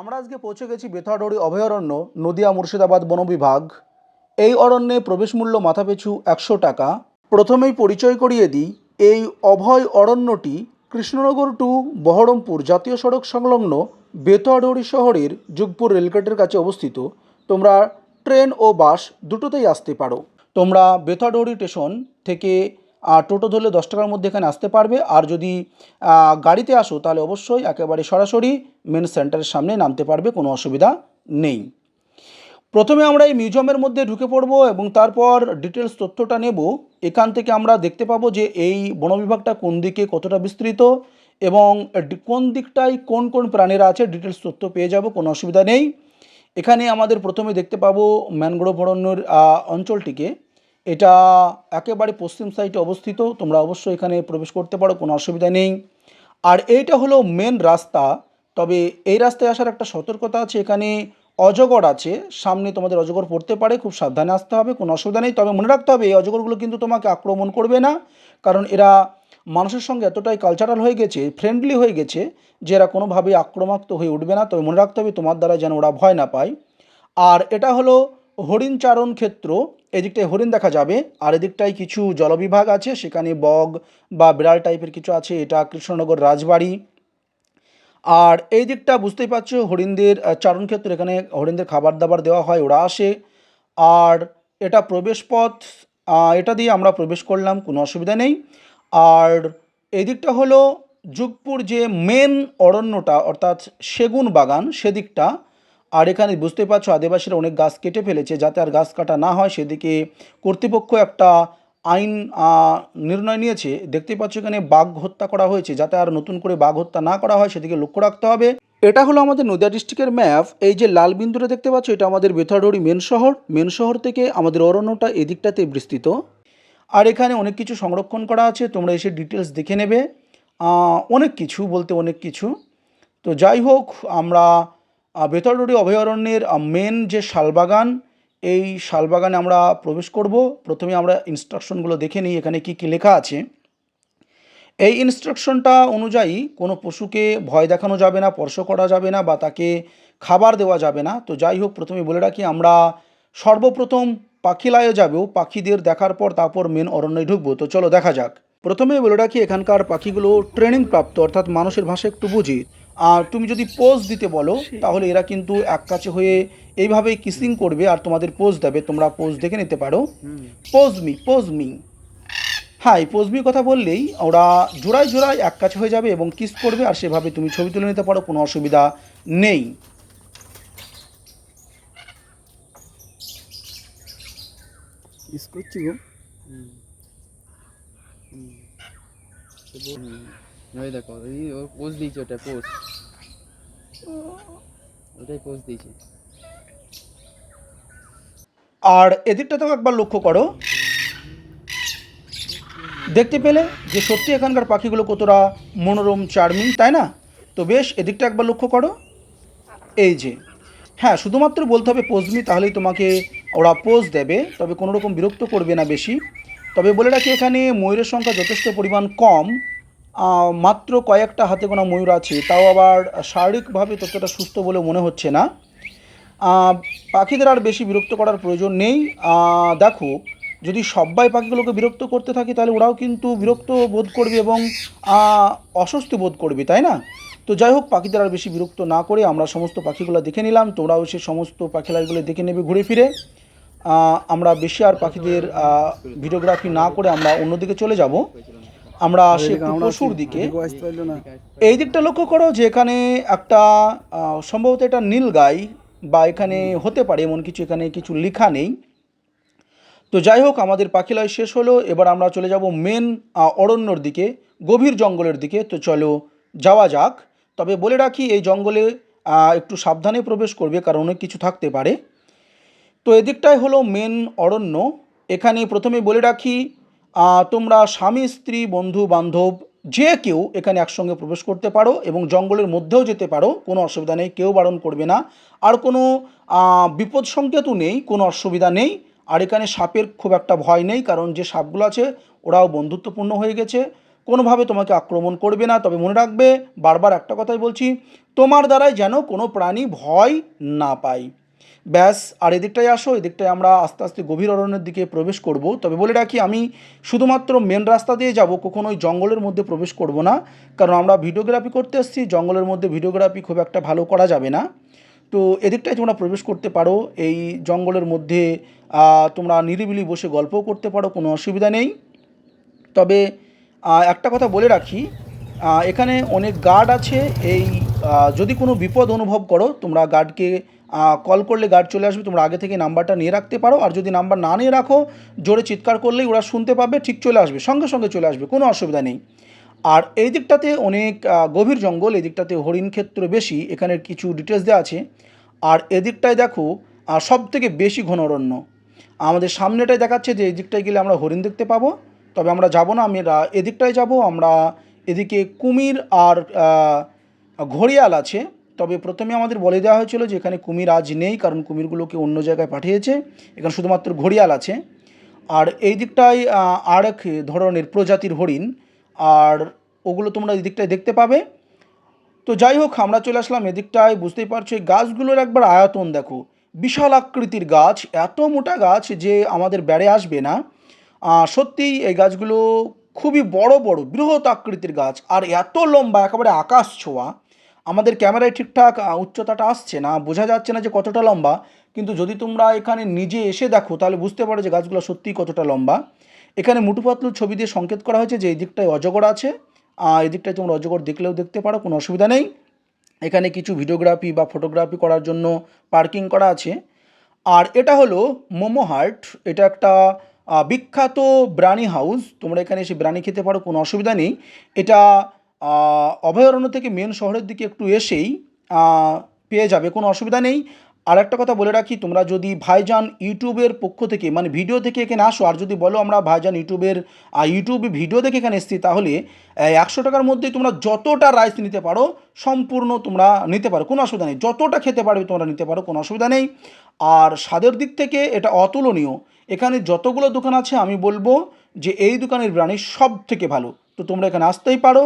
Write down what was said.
আমরা আজকে পৌঁছে গেছি বেথাডোরি অভয়ারণ্য, নদিয়া মুর্শিদাবাদ বন বিভাগ। এই অরণ্যে প্রবেশ মূল্য মাথাপিছু একশো টাকা। প্রথমেই পরিচয় করিয়ে দিই, এই অভয় অরণ্যটি কৃষ্ণনগর টু বহরমপুর জাতীয় সড়ক সংলগ্ন বেতাডোরি শহরের যুগপুর রেলগেটের কাছে অবস্থিত। তোমরা ট্রেন ও বাস দুটোতেই আসতে পারো। তোমরা বেতাডোরি স্টেশন থেকে আহ, টোটো ধরলে দশ টাকার মধ্যে এখানে আসতে পারবে। আর যদি গাড়িতে আসো তাহলে অবশ্যই একেবারে সরাসরি মেন সেন্টারের সামনে নামতে পারবে কোনো অসুবিধা নেই। প্রথমে আমরা এই মিউজিয়ামের মধ্যে ঢুকে পড়ব এবং তারপর ডিটেলস তথ্যটা নেব। এখান থেকে আমরা দেখতে পাবো যে এই বন বিভাগটা কোন দিকে কতটা বিস্তৃত এবং কোন দিকটায় কোন কোন প্রাণীরা আছে ডিটেলস তথ্য পেয়ে যাব কোনো অসুবিধা নেই। এখানে আমাদের প্রথমে দেখতে পাবো ম্যানগ্রোভ অরণ্যের অঞ্চলটিকে। এটা একেবারে পশ্চিম সাইডে অবস্থিত, তোমরা অবশ্যই এখানে প্রবেশ করতে পারো, কোনো অসুবিধা নেই। আর এইটা হলো মেন রাস্তা, তবে এই রাস্তায় আসার একটা সতর্কতা আছে, এখানে অজগর আছে, সামনে তোমাদের অজগর পড়তে পারে, খুব সাবধানে আসতে হবে, কোনো অসুবিধা নেই, তবে মনে রাখতে হবে, এই অজগরগুলো কিন্তু তোমাকে আক্রমণ করবে না, কারণ এরা মানুষের সঙ্গে এতটাই কালচারাল হয়ে গেছে ফ্রেন্ডলি হয়ে গেছে, যে এরা কোনোভাবেই আক্রমাক্ত হয়ে উঠবে না, তবে মনে রাখতে হবে তোমার দ্বারা যেন ওরা ভয় না পায়। আর এটা হলো হরিণ চারণ ক্ষেত্র এদিকটায় হরিণ দেখা যাবে আর এদিকটায় কিছু জলবিভাগ আছে সেখানে বগ বা বিড়াল টাইপের কিছু আছে এটা কৃষ্ণনগর রাজবাড়ি। আর এই দিকটা বুঝতেই পারছ হরিণদের আহ, চারণক্ষেত্র এখানে হরিণদের খাবার দাবার দেওয়া হয় ওরা আসে। আর এটা প্রবেশ পথ এটা দিয়ে আমরা প্রবেশ করলাম কোনো অসুবিধা নেই। আর এই দিকটা হলো যুগপুর যে মেন অরণ্যটা অর্থাৎ সেগুন বাগান সেদিকটা আর এখানে বুঝতে পারছ, আদিবাসীরা অনেক গাছ কেটে ফেলেছে, যাতে আর গাছ কাটা না হয়, সেদিকে কর্তৃপক্ষ একটা আইন নির্ণয় নিয়েছে। দেখতে পাচ্ছ এখানে বাঘ হত্যা করা হয়েছে, যাতে আর নতুন করে বাঘ হত্যা না করা হয়, সেদিকে লক্ষ্য রাখতে হবে। এটা হলো আমাদের নদিয়া ডিস্ট্রিক্টের ম্যাপ। এই যে লাল বিন্দুটা দেখতে পাচ্ছ, এটা আমাদের বেথাডোরি মেন শহর। মেন শহর থেকে আমাদের অরণ্যটা এদিকটাতে বিস্তৃত। আর এখানে অনেক কিছু সংরক্ষণ করা আছে, তোমরা এসে ডিটেলস দেখে নেবে। অনেক কিছু, বলতে অনেক কিছু। তো যাই হোক, আমরা আহ, বেতারডুরি অভয়ারণ্যের মেন যে শালবাগান এই শালবাগানে আমরা প্রবেশ করব। প্রথমে আমরা ইনস্ট্রাকশনগুলো দেখে নিই এখানে কি কি লেখা আছে। এই ইনস্ট্রাকশনটা অনুযায়ী কোনো পশুকে ভয় দেখানো যাবে না স্পর্শ করা যাবে না বা তাকে খাবার দেওয়া যাবে না। তো যাই হোক প্রথমে বলে রাখি আমরা সর্বপ্রথম পাখিলায়ে যাব পাখিদের দেখার পর তারপর মেন অরণ্যে ঢুকবো। তো চলো দেখা যাক। প্রথমে বলে রাখি এখানকার পাখিগুলো ট্রেনিং প্রাপ্ত অর্থাৎ মানুষের ভাষা একটু বুঝি। আর তুমি যদি পোজ দিতে বলো তাহলে এরা কিন্তু এক কাছে হয়ে এইভাবেই কিসিং করবে আর তোমাদের পোজ দেবে তোমরা পোজ দেখে নিতে পারো। Pose me pose me. হ্যাঁ এই পোজমি কথা বললেই ওরা জোড়ায় জোড়ায় এক কাছে হয়ে যাবে এবং কিস করবে আর সেভাবে তুমি ছবি তুলে নিতে পারো কোনো অসুবিধা নেই। ইস করছি গো। দেখো ওই পোজ দিয়েছে ওটা পোজ। ওটাই আর এদিকটাতেও একবার লক্ষ্য করো। দেখতে পেলে যে সত্যি এখানকার পাখিগুলো কতটা মনোরম চার্মিং তাই না? তো বেশ, এদিকটা একবার লক্ষ্য করো। এই যে। হ্যাঁ শুধুমাত্র বলতে হবে পোজমি তাহলেই তোমাকে ওরা পোজ দেবে, তবে কোনো রকম বিরক্ত করবে না বেশি। তবে বলে রাখি এখানে ময়ূরের সংখ্যা যথেষ্ট পরিমাণ কম। মাত্র কয়েকটা হাতে গোনা ময়ূর আছে, তাও আবার শারীরিকভাবে ততটা সুস্থ বলে মনে হচ্ছে না। পাখিদের আর বেশি বিরক্ত করার প্রয়োজন নেই। দেখো, যদি সবাই পাখিগুলোকে বিরক্ত করতে থাকি, তাহলে ওরাও কিন্তু বিরক্ত বোধ করবে এবং অস্বস্তি বোধ করবে, তাই না? তো যাই হোক, পাখিদের আর বেশি বিরক্ত না করে আমরা সমস্ত পাখিগুলো দেখে নিলাম। তোমরাও সে সমস্ত পাখিলাগুলো দেখে নেবে ঘুরে ফিরে। আমরা বেশি আর পাখিদের ভিডিওগ্রাফি না করে আমরা অন্যদিকে চলে যাব। আমরা আসি একটু পশুর দিকে। এই দিকটা লক্ষ্য করো যে এখানে একটা সম্ভবত এটা নীল গাই বা এখানে হতে পারে এমন কিছু এখানে কিছু লেখা নেই। তো যাই হোক আমাদের পাখিলয় শেষ হলো। এবার আমরা চলে যাব মেন অরণ্যর দিকে গভীর জঙ্গলের দিকে। তো চলো যাওয়া যাক। তবে বলে রাখি এই জঙ্গলে একটু সাবধানে প্রবেশ করবে কারণ অনেক কিছু থাকতে পারে। তো এদিকটাই হলো মেন অরণ্য। এখানে প্রথমে বলে রাখি তোমরা স্বামী, স্ত্রী, বন্ধু, বান্ধব, যে কেউ এখানে একসঙ্গে প্রবেশ করতে পারো এবং জঙ্গলের মধ্যেও যেতে পারো, কোনো অসুবিধা নেই, কেউ বারণ করবে না। আর কোনো বিপদ সংকেতও নেই, কোনো অসুবিধা নেই। আর এখানে সাপের খুব একটা ভয় নেই, কারণ যে সাপগুলো আছে, ওরাও বন্ধুত্বপূর্ণ হয়ে গেছে। কোনোভাবে তোমাকে আক্রমণ করবে না, তবে মনে রাখবে, বারবার একটা কথাই বলছি, তোমার দ্বারাই যেন কোনো প্রাণী ভয় না পায়। ব্যাস, আর এদিকটায় আসো, এদিকটায় আমরা আস্তে আস্তে গভীর অরণ্যের দিকে প্রবেশ করব। তবে বলে রাখি, আমি শুধুমাত্র মেন রাস্তা দিয়ে যাব কখনো ওই জঙ্গলের মধ্যে প্রবেশ করব না। কারণ আমরা ভিডিওগ্রাফি করতে এসেছি, জঙ্গলের মধ্যে ভিডিওগ্রাফি খুব একটা ভালো করা যাবে না। তো এদিকটায় তোমরা প্রবেশ করতে পারো, এই জঙ্গলের মধ্যে তোমরা নিরিবিলি বসে গল্পও করতে পারো, কোনো অসুবিধা নেই। তবে একটা কথা বলে রাখি এখানে অনেক গার্ড আছে, এই যদি কোনো বিপদ অনুভব করো, তোমরা গার্ডকে কল করলে গার্ড চলে আসবে, তোমরা আগে থেকে নাম্বারটা নিয়ে রাখতে পারো, আর যদি নাম্বার না নিয়ে রাখো, জোরে চিৎকার করলেই ওরা শুনতে পাবে, ঠিক চলে আসবে, সঙ্গে সঙ্গে চলে আসবে, কোনো অসুবিধা নেই। আর এই দিকটাতে অনেক গভীর জঙ্গল, এই দিকটাতে হরিণ ক্ষেত্র বেশি, এখানের কিছু ডিটেলস দেওয়া আছে। আর এদিকটায় দেখো সব থেকে বেশি ঘন অরণ্য আমাদের সামনেটায় দেখাচ্ছে যে এই দিকটায় গেলে আমরা হরিণ দেখতে পাবো, তবে আমরা যাব না, আমি এদিকটায় যাব, আমরা এদিকে কুমির আর ঘড়িয়াল আছে। তবে প্রথমে আমাদের বলে দেওয়া হয়েছিল যে এখানে কুমির আজ নেই, কারণ কুমিরগুলোকে অন্য জায়গায় পাঠিয়েছে। এখানে শুধুমাত্র ঘড়িয়াল আছে। আর এই দিকটায় আর এক ধরনের প্রজাতির হরিণ, আর ওগুলো তোমরা এই দিকটায় দেখতে পাবে। তো যাই হোক, আমরা চলে আসলাম এদিকটায় বুঝতেই পারছ, এই গাছগুলোর একবার আয়তন দেখো। বিশাল আকৃতির গাছ, এত মোটা গাছ যে আমাদের বেড়ে আসবে না। সত্যিই এই গাছগুলো খুবই বড় বড়, বৃহৎ আকৃতির গাছ। আর এত লম্বা, একেবারে আকাশ ছোঁয়া। আমাদের ক্যামেরায় ঠিকঠাক উচ্চতাটা আসছে না বোঝা যাচ্ছে না যে কতটা লম্বা। কিন্তু যদি তোমরা এখানে নিজে এসে দেখো তাহলে বুঝতে পারো যে গাছগুলো সত্যিই কতটা লম্বা। এখানে মুটুপাতলু ছবি দিয়ে সংকেত করা হয়েছে যে এই দিকটায় অজগর আছে আহ, এই দিকটায় তোমরা অজগর দেখলেও দেখতে পারো কোনো অসুবিধা নেই। এখানে কিছু ভিডিওগ্রাফি বা ফটোগ্রাফি করার জন্য পার্কিং করা আছে। আর এটা হলো মোমো হার্ট এটা একটা বিখ্যাত ব্রানি হাউস। তোমরা এখানে এসে ব্রানি খেতে পারো কোনো অসুবিধা নেই। এটা অভয়ারণ্য থেকে মেন শহরের দিকে একটু এসেই পেয়ে যাবে, কোনো অসুবিধা নেই। আর একটা কথা বলে রাখি, তোমরা যদি ভাইজান ইউটিউবের পক্ষ থেকে মানে ভিডিও থেকে এখানে আসো, আর যদি বলো আমরা ভাইজান ইউটিউবের ইউটিউবে ভিডিও দেখে এখানে এসেছি, তাহলে একশো টাকার মধ্যেই তোমরা যতটা রাইস নিতে পারো, সম্পূর্ণ তোমরা নিতে পারো, কোনো অসুবিধা নেই। যতটা খেতে পারবে তোমরা নিতে পারো, কোনো অসুবিধা নেই। আর স্বাদের দিক থেকে এটা অতুলনীয়। এখানে যতগুলো দোকান আছে, আমি বলব যে এই দোকানের ব্রানি সব থেকে ভালো। তো তোমরা এখানে আসতেই পারো।